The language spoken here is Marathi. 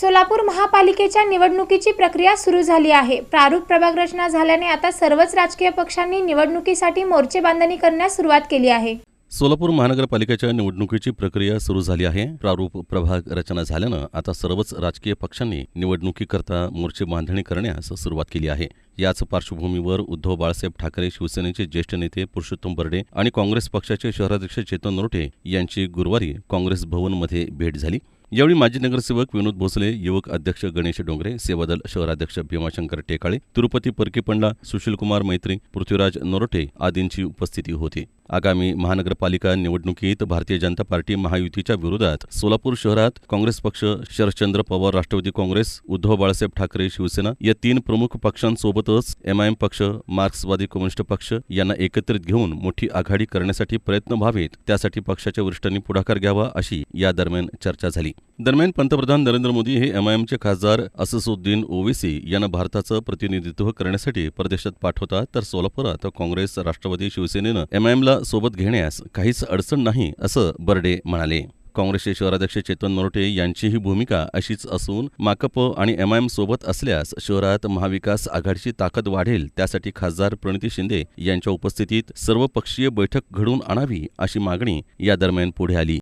सोलापूर महापालिकेच्या निवडणुकीची प्रक्रिया सुरू झाली आहे. प्रारूप प्रभाग रचना झाल्याने आता सर्वच राजकीय पक्षांनी निवडणुकीसाठी मोर्चे बांधणी करण्यास सुरुवात केली आहे. सोलापूर महानगरपालिकेच्या निवडणुकीची प्रक्रिया सुरू झाली आहे. प्रारूप प्रभाग रचना झाल्यानं आता सर्वच राजकीय पक्षांनी निवडणुकीकरता मोर्चे बांधणी करण्यास सुरुवात केली आहे. याच पार्श्वभूमीवर उद्धव बाळासाहेब ठाकरे शिवसेनेचे ज्येष्ठ नेते पुरुषोत्तम बर्डे आणि काँग्रेस पक्षाचे शहराध्यक्ष चेतन नोटे यांची गुरुवारी काँग्रेस भवनमध्ये भेट झाली. यावेळी माजी नगरसेवक विनोद भोसले युवक अध्यक्ष गणेश डोंगरे सेवादल शहराध्यक्ष भीमाशंकर टेकाळे तिरुपती परकीपंडा सुशीलकुमार मैत्री पृथ्वीराज नरोटे आदींची उपस्थिती होती. आगामी महानगरपालिका निवडणुकीत भारतीय जनता पार्टी महायुतीच्या विरोधात सोलापूर शहरात काँग्रेस पक्ष शरदचंद्र पवार राष्ट्रवादी काँग्रेस उद्धव बाळासाहेब ठाकरे शिवसेना या तीन प्रमुख पक्षांसोबतच एमआयएम पक्ष मार्क्सवादी कम्युनिस्ट पक्ष यांना एकत्रित घेऊन मोठी आघाडी करण्यासाठी प्रयत्न व्हावेत त्यासाठी पक्षाच्या वरिष्ठांनी पुढाकार घ्यावा अशी या दरम्यान चर्चा झाली. दरम्यान पंतप्रधान नरेंद्र मोदी हे एमआयएमचे खासदार अससुद्दीन ओवेसी यांना भारताचं प्रतिनिधित्व करण्यासाठी परदेशात पाठवतात तर सोलापुरात काँग्रेस राष्ट्रवादी शिवसेनेनं एमआयएमला सोबत घेण्यास काहीच अडचण नाही असं बर्डे म्हणाले. काँग्रेसचे शहराध्यक्ष चेतन नरोटे यांचीही भूमिका अशीच असून माकप आणि एमआयएम सोबत असल्यास शहरात महाविकास आघाडीची ताकद वाढेल त्यासाठी खासदार प्रणिती शिंदे यांच्या उपस्थितीत सर्वपक्षीय बैठक घडवून आणावी अशी मागणी या दरम्यान पुढे आली.